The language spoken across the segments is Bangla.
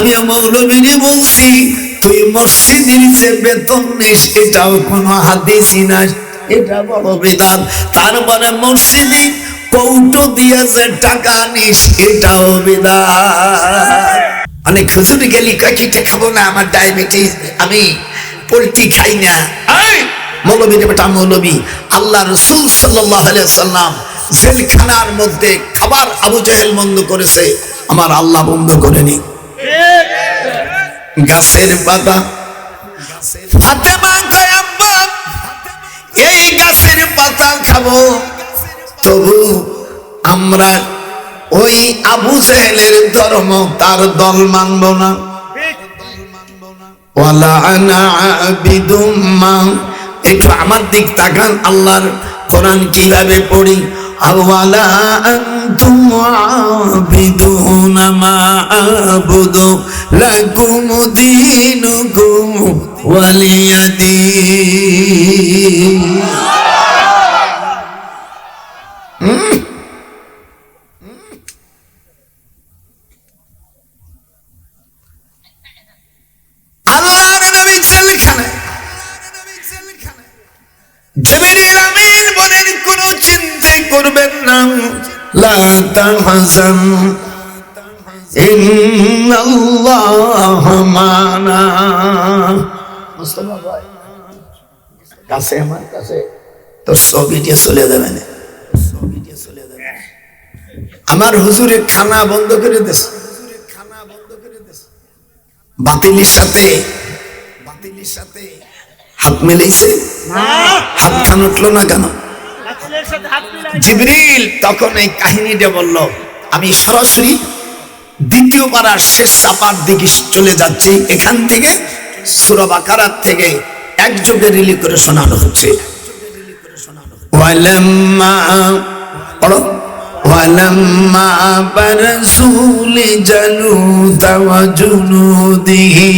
আমিও মৌলবীরে বলছি তুই মসজিদের যে বেতন নিস এটাও কোনো হাদিসই না এটা বড় বেদাত। তার মানে মসজিদে কৌটো দিয়ে যে টাকা নিস এটাও বেদাত। অনেক হুজুর গেলি কাকিটা খাব না আমার ডায়াবেটিস আমি পোলট্রি খাই না। এই, মৌলবীর বেটা মৌলবী আল্লাহ রসুল সাল্লাম জেলখানার মধ্যে খাবার আবু জাহেল বন্ধ করেছে। আমার আল্লাহ বন্ধ করেনি গাছের পাতা। ফাতেমা কয় আব্বা। এই গাছের পাতা খাব। তবু আমরা ওই আবু জেহেলের ধর্ম, তার দল মানব না। একটু আমার দিক তাকান, আল্লাহর কোরআন কীভাবে পড়ি? আওয়ালা আনতুম আবিদুনা মা আবুদু লাকুম দীনুকুম ওয়ালিয়াদিন আল্লাহর নবী জেলখানায়, জিবরিল আমিন বলেন, কোনো চিন্তা করবেন না। লা তাহজান ইন্নাল্লাহ মুস্তাফা ভাই কাছে আমার কাছে তোর ছবিটা চলে যাবে না। ছবিটা চলে যাবে আমার হুজুরে খানা বন্ধ করে দিয়েছে খানা বন্ধ করে দিয়েছে বাতিলের সাথে বাতিলের সাথে হাত মেলেছে হাত খান উঠল না কেন? জিবরিল তখন এই কাহিনীটা বলল আমি সরাসরি দ্বিতীয় পাড়ার শেষ চাপার দিকে চলে যাচ্ছি এখান থেকে সুরবাকারাত থেকে একযোগে রিলি করে শোনানো হচ্ছে ওয়ালাম্মা পড়ো ওয়ালাম্মা বারসুল জানুত ওয়া জুনুদিহি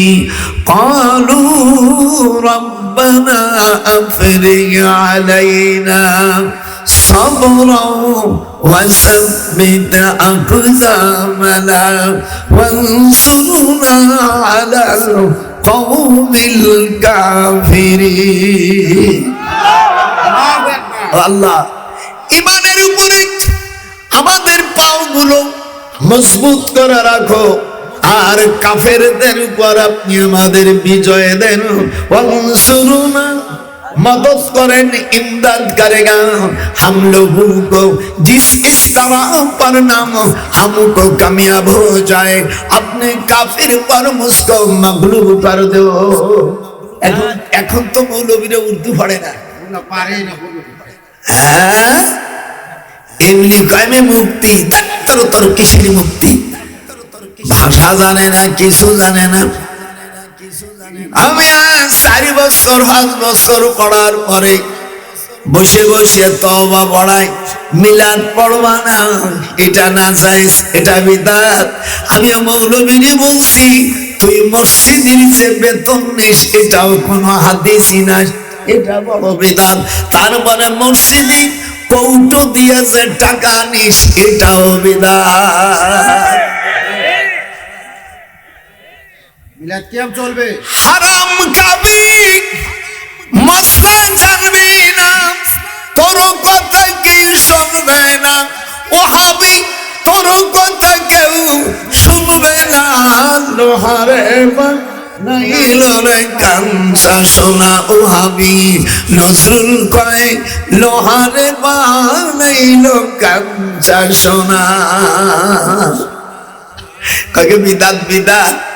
قالوا ربنا أفرغ علينا صبرا وثبت أقدامنا وانصرنا على القوم الكافرين আল্লাহ ইমানের উপরে আমাদের পাওগুলো মজবুত করে রাখো আর কাফেরদের উপর আপনি আমাদের বিজয় দেন ওয়ানসুরুনা मदद करें इमदाद करेगा हम लोगों को जिस इस तरह पर नाम हमको कामयाब हो जाए अपने काफिर पर मुझको मगलूब कर दो এখন এখন তো মৌলবীরা উর্দু পড়ে না হ্যাঁ এমনি কয়মে মুক্তি তোর তোর কিসের মুক্তি ভাষা জানে না কিছু জানে না আমি চারি বছর, পাঁচ বছর পড়ার পরে বসে বসে তবা পড়াই। মিলাদ পড়বা না, এটা না যাইস এটা বিদাত। আমি মৌলবীরে বলছি, তুই মসজিদের যে বেতন নিস, এটাও কোনো হাদিসই না, এটা বড় বিদাত। তার মানে মসজিদে কৌটো দিয়ে যে টাকা নিস, এটাও বিদাত। মিলাদ কিয়াম চলবে? হারাম না তোর কথা কি শুনবে না। ও হাবি কথা কেউ শুনবে না। লোহারে নাইল রে কাঞ্চা সোনা ও হাবি নজরুল কয় লোহারে বানাইল কাঞ্চা সোনা। কাকে বিদাত বিদাত?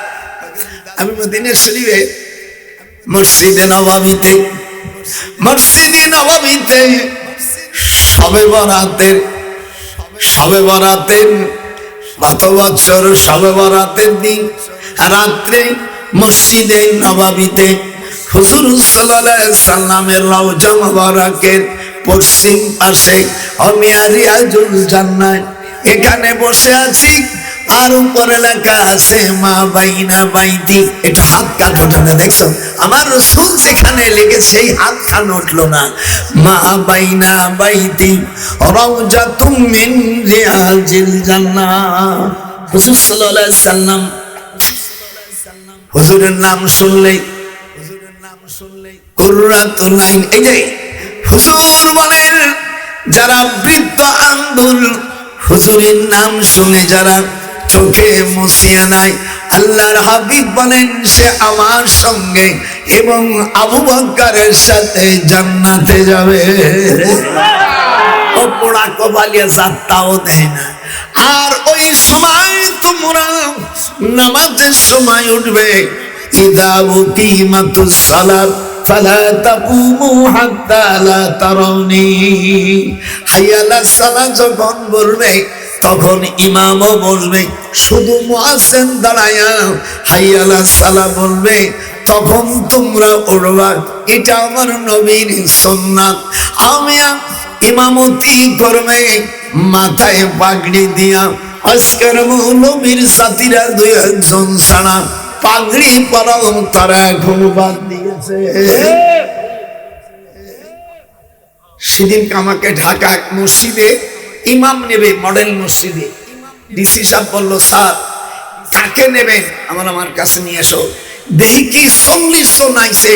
আমি মদিনের শরীফে মসজিদে নবাবিতে মসজিদে নবাবিতে সবে বরাতের সবে বরাতের, গত বছর সবে বরাতের দিন রাত্রে মসজিদে নবাবিতে হুজুর সাল্লামের রওজা মুবারকের পশ্চিম পাশে অমিয়ারিয়াজুল জান্নাত, এখানে বসে আছি। আর উপরে লেখা আছে মা বাইনা বাইতি। এটা হাত কান না দেখছ? আমার রসুল যেখানে লেগেছে সেই হাত কান উঠল না। মা বাইনা বাইতি রওজা তুমিন রিয়াজিল জান্নাহ। হুজুর সাল্লাল্লাহু সাল্লাম হুজুরের নাম শুনলেই হুজুরের নাম শুনলেই কুর্রাতুল আইন এই যে হুজুর বলেন, যারা বৃদ্ধ আঙ্গুল, হুজুরের নাম শুনে যারা চোখে মুছিয়া নাই। আল্লাহর হাবিব বলেন, সে আমার সঙ্গে এবং আবু বক্কারের সাথে জান্নাতে যাবে। পোড়া কবালিয়া যাত্রাও দেয় না। আর ওই সময় তোমরা নামাজের সময় উঠবে। ইদা বুকিমাতুস সালাত, ফালা তাকুমু হাত্তা লা তারাউনি। হাইয়ালা সালাত যখন বলবে তখন ইমামও বলবে, শুধু মুয়াজ্জিন দাঁড়ায়া হাইয়ালা সালা বলবে, তখন তোমরা উঠবা এটা আমার নবীর সুন্নাত। আমি ইমামতি করবে, মাথায় পাগড়ি দিয়া। আজকের নবীর সাথীরা দুই একজন ছাড়া পাগড়ি পরাও তারা এখন বাদ দিয়েছে। সেদিন আমাকে ঢাকা এক মসজিদে ইমাম নেবে মডেল মসজিদে। ডিসি সাহেব বলল, স্যার, কাকে নেবেন আমার আমার কাছে নিয়ে এসো। দেখি চল্লিশ জন আইছে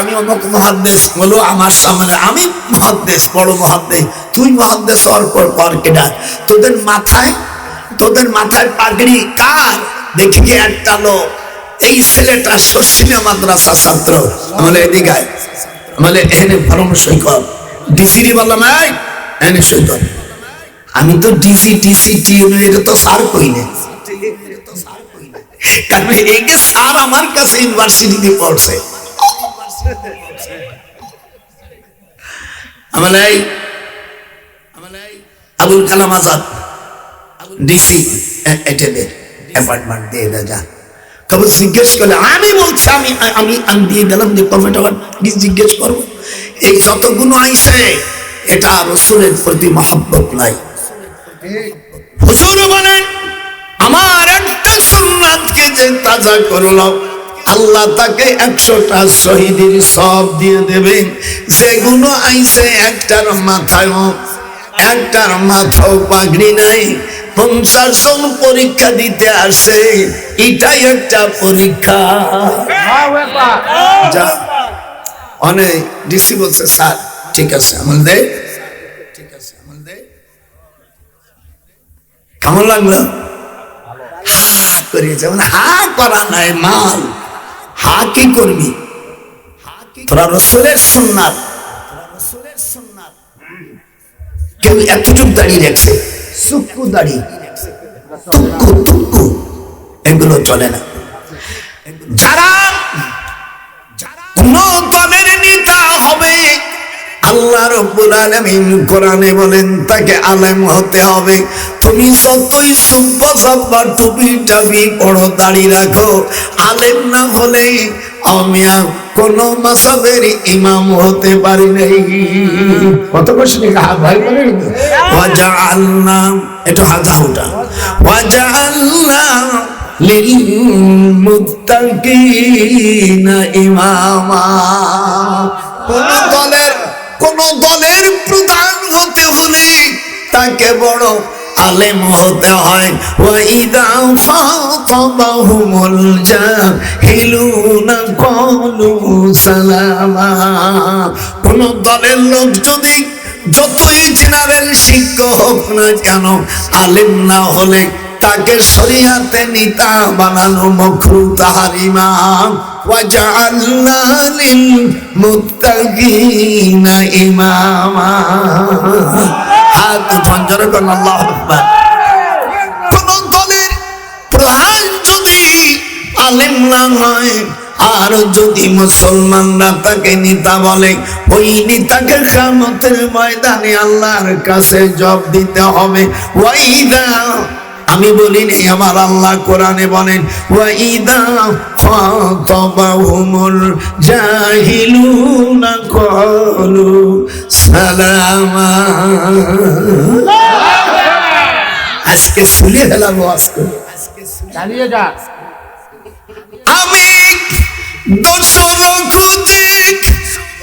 আমি অমুক মহাদ্দেশ। বলো আমার সামনে আমি মহাদ্দেশ, বড় মহাদ্দেশ। তুই মহাদ্দেশ হওয়ার পর পর কেডা? তোদের মাথায় তোদের মাথায় পাগড়ি কার? দেখি কি একটা লোক। এই ছেলেটা শর্ষিনা মাদ্রাসা ছাত্র। আমলে এদিকে আমলে এখানে পরামর্শ কর ডিসিরি বললাম, এই, এনে সই আমি তো ডিসি টিসি টিউনো এটা তো স্যার কই না। কারণ এই যে স্যার আমার কাছে ইউনিভার্সিটিতে পড়ছে। আমলে এই, আবুল কালাম আজাদ ডিসি এটা অ্যাপার্টমেন্ট দিয়ে দে যা। তবে জিজ্ঞেস করলে আমি বলছি আমি আমি আমি দিয়ে দিলাম যে কমেন্ট আবার জিজ্ঞেস করব? এই যতগুলো আইসে এটা রসুলের প্রতি মহাব্বত নাই। হুজুর বলেন আমার একটা সুন্নাতকে যে তাজা করল আল্লাহ তাকে একশোটা শহীদের সব দিয়ে দেবেন। যেগুলো আইসে একটার মাথায় একটার মাথাও পাগড়ি নাই। পঞ্চাশ জন পরীক্ষা দিতে আসে এটাই একটা পরীক্ষা। যা অনেক ডিসি বলছে স্যার ঠিক আছে আমল কেমন লাগল? হা করিয়েছে মানে হা করা নাই, মাল। হা কি করবি? তোরা রসুলের সুন্নাত। কেউ এতটুক দাঁড়িয়ে রাখছে সুক্কু দাঁড়িয়ে। তুক্কু তুক্কু এগুলো চলে না। যারা কোন দলের নেতা হবে আল্লাহ রব্বুল আলামিন কোরআনে বলেন তাকে আলেম হতে হবে। তুমি যতই সম্পদ বা টুপি টাপি পড়ো দাড়ি রাখো আলেম না হলে আমি কোন মাসাবের ইমাম হতে পারি নাই। কত কষ্ট ভাই ওয়াজা আল্লাহ একটু হাজা হুটা ওয়াজা আল্লাহ লিলমুত্তাকিনা ইমামা। কোন দলের কোন দলের প্রধান হতে হলে তাকে বড় আলেম হতে হয়। ওয়াইদা খাতাবাহুমুল জাহিলুনা ক্বালু সালামা। কোন দলের লোক যদি যতই জেনারেল শিক্ষক হোক না কেন, আলেম না হলে তাকে শরিয়াতে নিতা বানানো মকরু তাহার ইমাম ওয়াজআলনা লিল মুত্তাকিনা ইমামা। হাত ফঞ্জর করুন, আল্লাহু আকবার। কোন দলের প্রধান যদি আলেম না হয়, আর যদি মুসলমানরা তাকে নিতা বলে, ওই নিতাকে কামতের ময়দানে আল্লাহর কাছে জব দিতে হবে। ওয়াইদা আমি বলি বলিনি আমার আল্লাহ কোরআনে বলেন ওয়াইদা খাতাবাহুমুল জাহিলুনা ক্বালু সালামা। আজকে শুলে ফেলাবো আজকে। চালিয়ে যা। আমি খুঁজে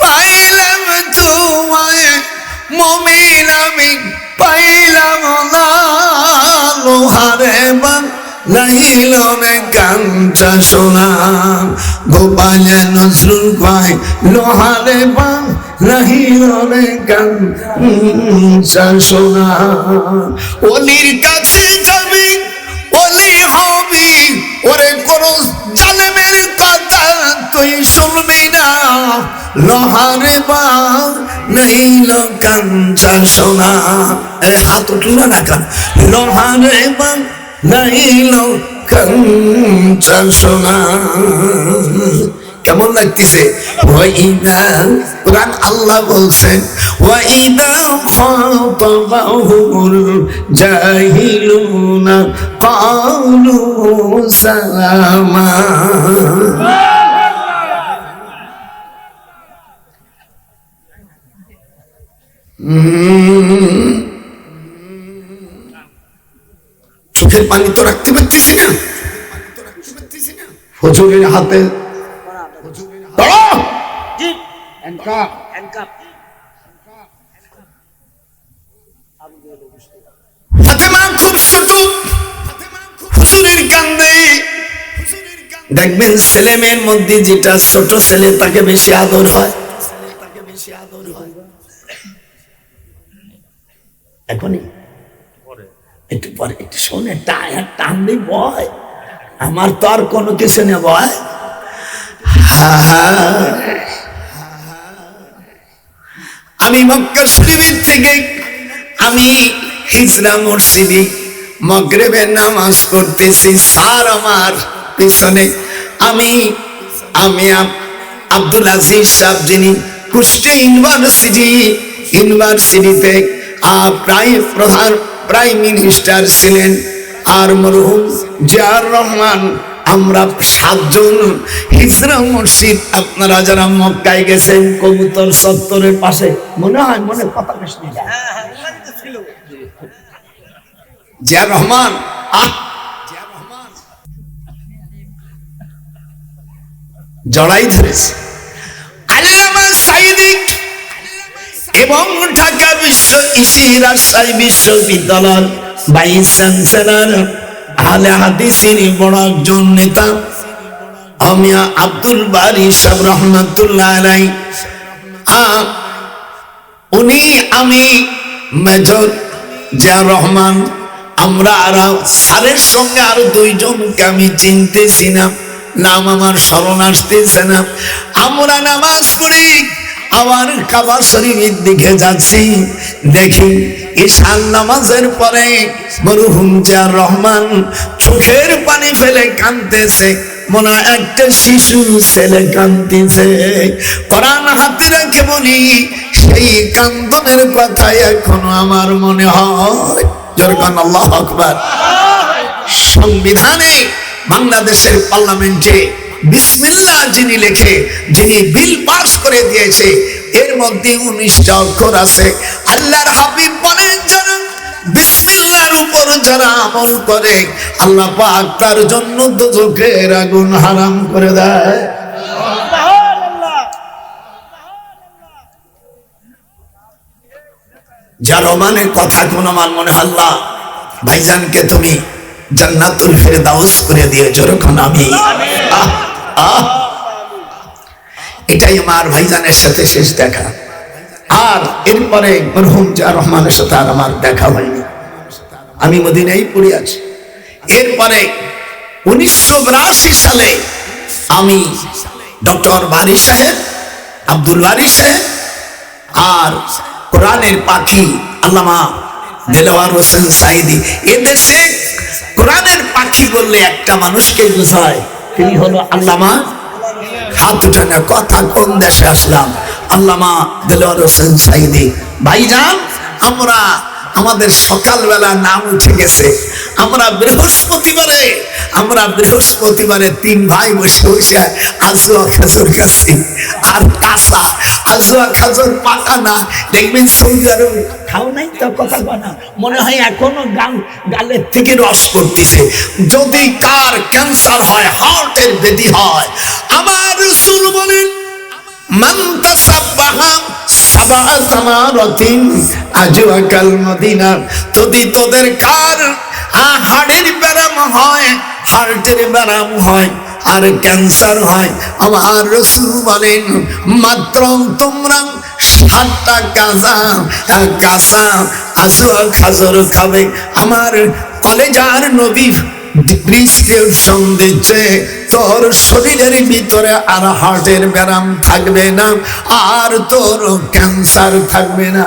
পাইলাম তোমায় মমিন আমি পাইলাম না লোহারে বান লাইল কাঞ্চ সোনা। গোপাল নজরুল কয় লোহারে বা রাহিলে কান সোনা। অলির কাছে যাবি, অলি হবি, ওরে কোন জালেমের কথা তুই শুনবি না। লোহারে বা নাইল কাঞ্চা সোনা। এ হাত উঠল না কেন? লোহারে বা নাইল কাঞ্চা সোনা। কেমন লাগতেছে? ওয়াইদা, কোরআন আল্লাহ বলছেন ওয়াইদা খাতাবাহুমুল জাহিলুনা ক্বালু সালামা। চোখের পানি তো রাখতে পারতেছি না। হুজুরের হাতে দেখবেন ছেলে মেয়ের মধ্যে যেটা ছোট ছেলে তাকে বেশি আদর হয় তাকে বেশি আদর হয়। এখনই। একটু পরে একটু শোনে টায়ার টানলে বয় আমার তো আর কোনো কিছু নেই হা আমি মক্কা শরীফের থেকে আমি হিজরা মসজিদে মগরেবের নামাজ পড়তেছি। স্যার আমার পিছনে আমি আমি আব্দুল আজিজ সাহেব যিনি কুষ্টিয়া ইউনিভার্সিটি ইউনিভার্সিটিতে প্রায় প্রধান প্রাইম মিনিস্টার ছিলেন আর মরহুম জিয়ার রহমান। আমরা সাতজন হিজরা মসজিদ আপনারা যারা মক্কায় গেছেন কবুতর সত্তরের পাশে মনে হয় মনে কথা বেশ হ্যাঁ হ্যাঁ জিয়া রহমান আহ! জড়াই ধরেছে। আল্লামা সাইদি এবং ঢাকা বিশ্ব কৃষি রাজশাহী বিশ্ববিদ্যালয় ভাইস চ্যান্সেলর আহলে হাদিসের বড় একজন নেতা আমিয়া আব্দুল বারি সাহেব রহমতুল্লাহ আহ, উনি আমি মেজর জিয়া রহমান আমরা আর স্যারের সঙ্গে আরও দুইজনকে আমি চিনতেছি না নাম আমার স্মরণ আসতেছে না। আমরা নামাজ পড়ি আবার কাবা শরীরের দিকে যাচ্ছি, দেখি ঈশান নামাজের পরে মরহুম রহমান চোখের পানি ফেলে কাঁদতেছে, মনে একটা শিশু ছেলে কান্দিছে কোরআন হাতে রেখে বলি সেই কান্দনের কথা এখনও আমার মনে হয়। যেরকম আল্লাহ আকবার। সংবিধানে বাংলাদেশের পার্লামেন্টে বিসমিল্লাহ যিনি লেখে, যিনি বিল পাস করে দিয়েছে, এর মধ্যে উনিশটা অক্ষর আছে। আল্লাহর হাবিব বলেন, যারা বিসমিল্লাহর উপর যারা আমল করে, আল্লাহ পাক তার জন্য দুজকের আগুন হারাম করে দেয়। যার রহমানের কথা কোন আমার মনে আল্লাহ, ভাইজানকে তুমি জান্নাতুল ফেরদাউস করে দিয়ে যখন আমি আহ। এটাই আমার ভাইজানের সাথে শেষ দেখা। আর এরপরে মরহুম জা রহমানের সাথে আর আমার দেখা হয়নি। আমি মদিনাই পড়ে আছি। এরপরে উনিশশো সালে আমি ডক্টর বারি সাহেব, আব্দুল বারি সাহেব আর কোরআনের পাখি আল্লামা দেলোয়ার হোসেন সাইদি এদেশে কোরআনের পাখি বললে একটা মানুষকে বোঝায়। তিনি হলো আল্লামা হাত উঠে কথা কোন দেশে আসলাম? আল্লামা দেলোয়ার হোসেন সাইদি। ভাইজান, আমরা আমাদের সকালবেলা নাম উঠে গেছে। আমরা বৃহস্পতিবারে আমরা বৃহস্পতিবারে তিন ভাই বসে বসে আজুয়া খেজুর খাচ্ছি। আর কাঁচা আজুয়া খাজুর পাকা না। দেখবেন সৌদি আরব খাও নাই তো কথা কয় না। মনে হয় এখনও গাল গালের থেকে রস করতেছে যদি কার ক্যান্সার হয় হার্টের ব্যাধি হয়, আমার রসুল বলেন, মান যদি তোদের কার হাড়ের ব্যারাম হয়, হার্টের ব্যারাম হয়, আর ক্যান্সার হয়, আমার রসুল বলেন, মাত্র তোমরা সাতটা কাঁচা কাঁচা আসুয়া খাজর খাবে। আমার কলেজার নবী প্রিসক্রিপশন দিচ্ছে তোর শরীরের ভিতরে আর হার্টের ব্যারাম থাকবে না, আর তোর ক্যান্সার থাকবে না।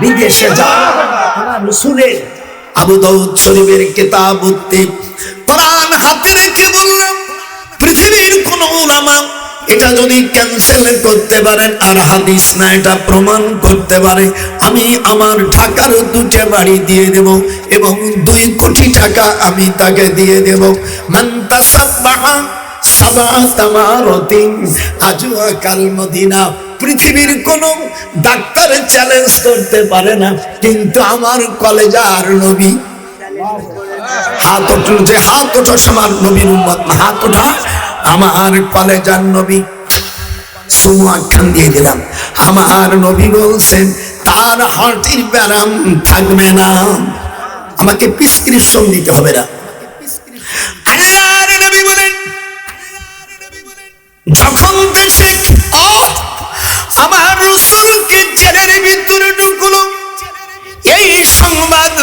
বিদেশে যা রসুলের আবু দাউদ শরীফের কিতাব উত্তি কোরআন হাতে রেখে বললাম, পৃথিবীর কোন উলামা এটা যদি ক্যান্সেল করতে পারেন, আর হাদিস না, এটা প্রমাণ করতে পারে, আমি আমার ঢাকার দুটো বাড়ি দিয়ে দেব এবং দুই কোটি টাকা আমি তাকে দিয়ে দেব। মদিনা। পৃথিবীর কোন ডাক্তার চ্যালেঞ্জ করতে পারে না, কিন্তু আমার কলেজার নবী। হাত উঠছে হাত ওঠো আমার নবীর হাত ওঠা আমার কলেজার নবী। সুমু আখ্যান দিয়ে দিলাম। আমার নবী বলছেন, তার হার্টের ব্যারাম থাকবে না। আমাকে প্রিসক্রিপশন দিতে হবে না। যখন দেশে আমার রসুলকে জেলের ভিতরে ঢুকলো, এই সংবাদ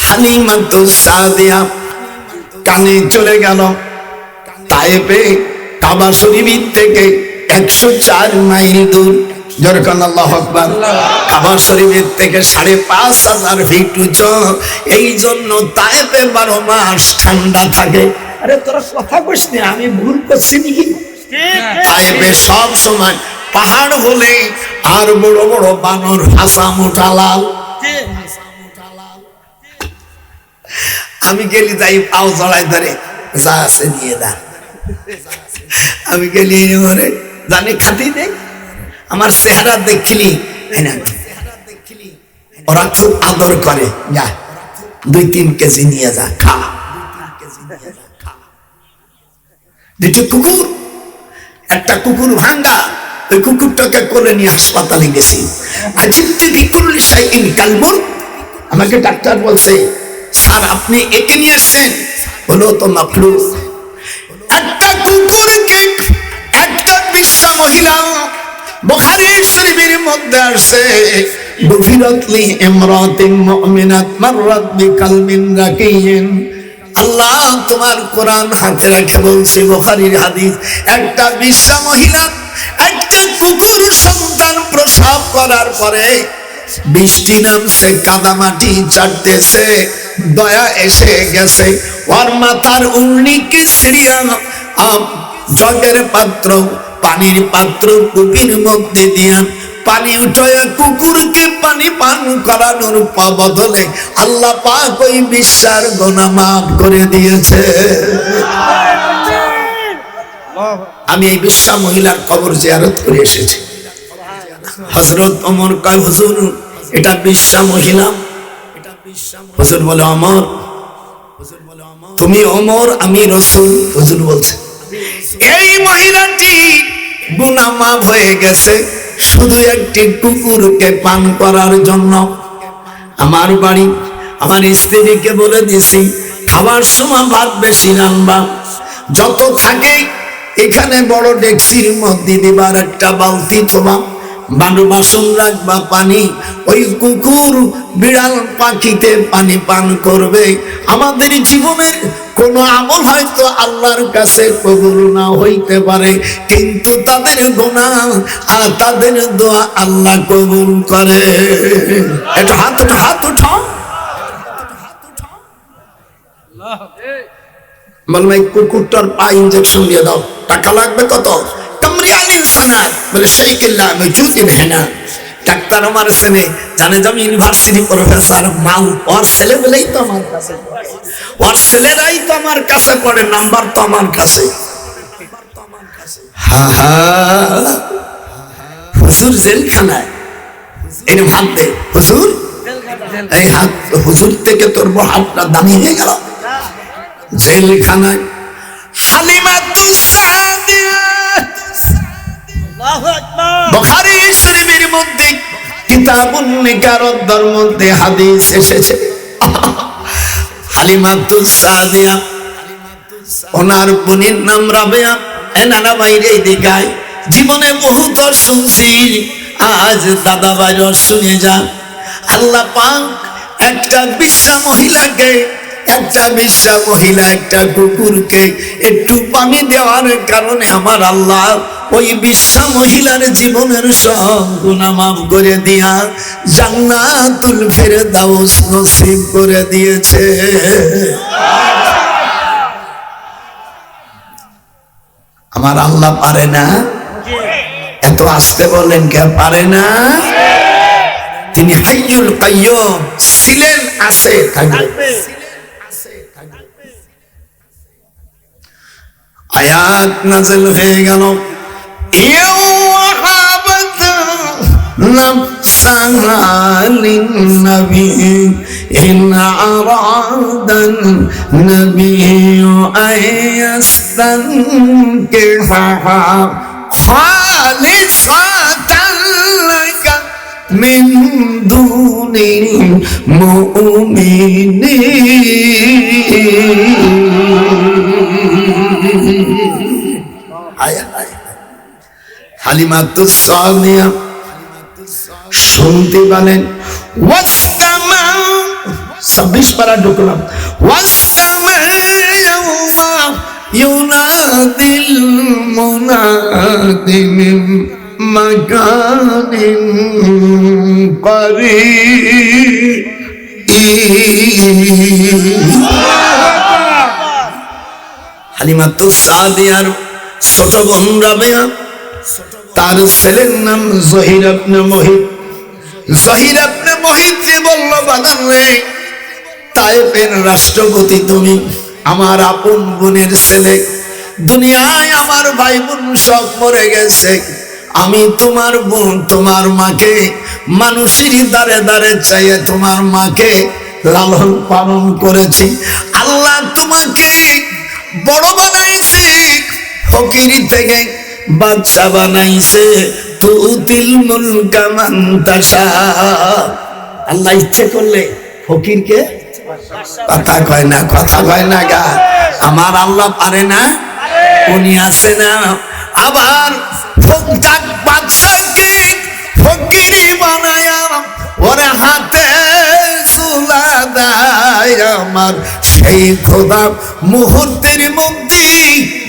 হালিমাতু সাদিয়া কানে চলে গেল। তাইপে কাবা থেকে একশো চার মাইল দূর। পাঁচ হাজার ফিট উঁচু। এই জন্য তাইপে বারো তাইবে সব সময় পাহাড় হলে আর বড় বড় বানর হাসা মোটা আমি গেলি তাই পাও জড়াই ধরে, যা আছে নিয়ে দা আমি গেলি ঘরে জানি খাতি দে আমার চেহারা দেখলি ওরা খুব আদর করে। যা। দুই তিন কেজি নিয়ে যা, খা। দুটো কুকুর। একটা কুকুর ভাঙ্গা। ওই কুকুরটাকে কোলে নিয়ে হাসপাতালে গেছি। আমাকে ডাক্তার বলছে, স্যার, আপনি একে নিয়ে আসছেন? বলো, তো মাফলু একটা কুকুরকে একটা বিশ্বা মহিলা। বুখারী শরীফের মধ্যে আসছে গফিরাতলি ইমরাতিন মুমিনাত মাররাত বিকালবিন রাকিয়িন। আল্লাহ তোমার কোরআন হাতে রেখে বলছে, বুখারীর হাদিস, একটা বিশ্বা মহিলা, একটা কুকুর সন্তান প্রসব করার পরে বৃষ্টি নামছে, কাদামাটি চাটতেছে দয়া এসে গেছে। ওর মাথার উল্লিকে সিরিয়া জগের পাত্র, পানির পাত্র কুপির মধ্যে দিয়া পানি উঠে কুকুরকে পানি পান করানোর বদলে আল্লাহ পাক ওই বিশ্বার গোনা মাফ করে দিয়েছে। আমি এই বিশ্বা মহিলার কবর জিয়ারত করে এসেছি। হজরত অমর কয়, হুজুর, এটা বিশ্বা মহিলা হুজুর বলে, অমর। তুমি অমর, আমি রসুল। হুজুর বলছে, এই মহিলাটি গুনা মাফ হয়ে গেছে। শুধু একটি কুকুরকে পান করার জন্য আমার বাড়ি, আমার স্ত্রীকে বলে দিছি, খাবার সময় ভাত বেশি রান্না। যত থাকে, এখানে বড় ডেক্সির মধ্যে দিবার একটা বালতি থোবা বাসন রাখবা পানি, ওই কুকুর বিড়াল পাখিতে পানি পান করবে। আমাদের জীবনের কোন আমল হয়তো আল্লাহর কাছে কবুল না হইতে পারে, কিন্তু তাদের গোনা আর তাদের দোয়া আল্লাহ কবুল করে। এটা হাত উঠা হাত উঠাও। বললাম কুকুরটার পা ইঞ্জেকশন দিয়ে দাও, টাকা লাগবে কত? ইনসানাত বলে কিল্লা আমি জুতি ভেনা ডাক্তার আমার সেনে জানে যে আমি ইউনিভার্সিটি প্রফেসর মাল ওর ছেলে বলেই তো আমার কাছে ওর ছেলেরাই তো আমার কাছে পড়ে, নাম্বার তো আমার কাছে। হুজুর জেলখানায়। হাত দে, হুজুর। এই হাত, হুজুর থেকে তোর হাতটা দামি হয়ে গেল। জেলখানায়। আকবার বুখারী শরীফের মধ্যে কিতাবুন নিকারদ্দার মধ্যে হাদিস এসেছে। হালিমাতুল সাদিয়া ওনার বোনের নাম রাবেয়া এ বাইরে দেখায় জীবনে বহু তর শুনছি, আজ দাদা বাইর শুনে যা আল্লাহ পাক একটা বিশ্বা মহিলাকে একটা বিশ্বা মহিলা একটা কুকুরকে। একটু পানি দেওয়ার কারণে আমার আল্লাহ ওই বিশ্বা মহিলার জীবনের সব গুণামাপ করে দিয়া জান্নাতুল ফেরদাউস নসিব করে দিয়েছে। আমার আল্লাহ পারে না? এত আসতে বলেন কে পারে না? তিনি হাইয়ুল কাইয়ুম, ছিলেন, আছে, থাকবে। আয়াত নাজেল হয়ে গেল ইউহাবাত نفسها للنبي إن أراد النبي أن يستنكحها خالصة لك من دون المؤمنين হায় হায় হালিমাতুস সামিয়া শুনতে পারেন ওয়াসসামা ছাব্বিশ পারা ঢুকলাম ওয়াসসামা ইয়াউমা ইউনাদিল মুনাদি মিন মাকানিন করিব হালিমাতু সাদিয়ার ছোট বোন রাবেয়া, তার ছেলের নাম জহির আপনি মহিত। জহির আপনি মহিতকে বলল, বাগান রে তাইপের রাষ্ট্রপতি তুমি, আমার আপন বোনের ছেলে। দুনিয়ায় আমার ভাই বোন সব মরে গেছে। আমি তোমার বোন, তোমার মাকে, মানুষেরই দাঁড়ে দাঁড়ে চাইয়ে তোমার মাকে লালন পালন করেছি। আল্লাহ তোমাকে বড় বানাইছে, ফকিরি থেকে বাচ্চা বানাইছে। তুতিল মুলকা তাশা। আল্লাহ ইচ্ছে করলে ফকিরকে কথা কয় না, কথা কয় না গা। আমার আল্লাহ পারে না, উনি আছে না। আবার ফোকটাক বাদশাকে ফকিরি বানায়া ওরে হাতে চুলা দেয় আমার। সেই খোদা মুহূর্তের মধ্যে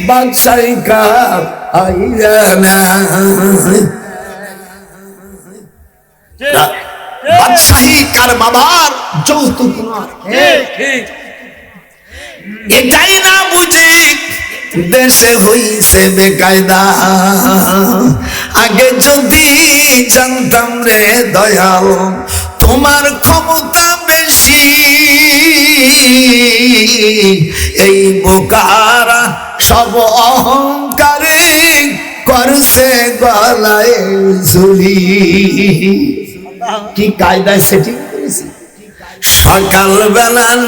বাদশাহী কাপ আইয়া না। বাদশাহী কার বাবার যৌতুক এটাই না বুঝি দেশে হইছে বেকায়দা। আগে যদি জানতাম রে দয়াল, তোমার ক্ষমতা বেশি। এই বোকারা সব অহংকারে করছে গলায় ঝুলি। কি কায়দায় সেটিং করেছি? সকাল বেলার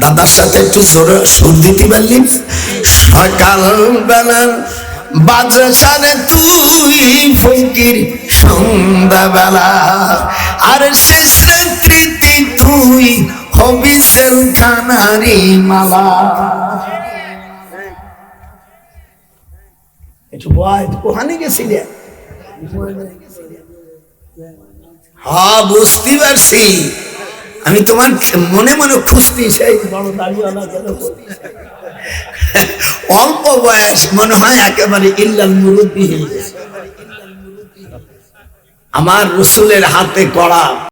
দাদার সাথে একটু জোরে সুর দিতে পারলি সকাল বেলার বাজে সারে তুই ফকির সন্ধ্যা বেলা আর শেষ রাত্রিতে তুই হবি সেলখানারি মালা। একটু বয় ওখানে গেছিলে? হ্যাঁ বুঝতে পারছি। আমি তোমার মনে মনে খুশি সেই বড় দাড়িওয়ালা কেন অল্প বয়স মনে হয় একেবারে ইল্লাল যায় আমার রসুলের হাতে কড়া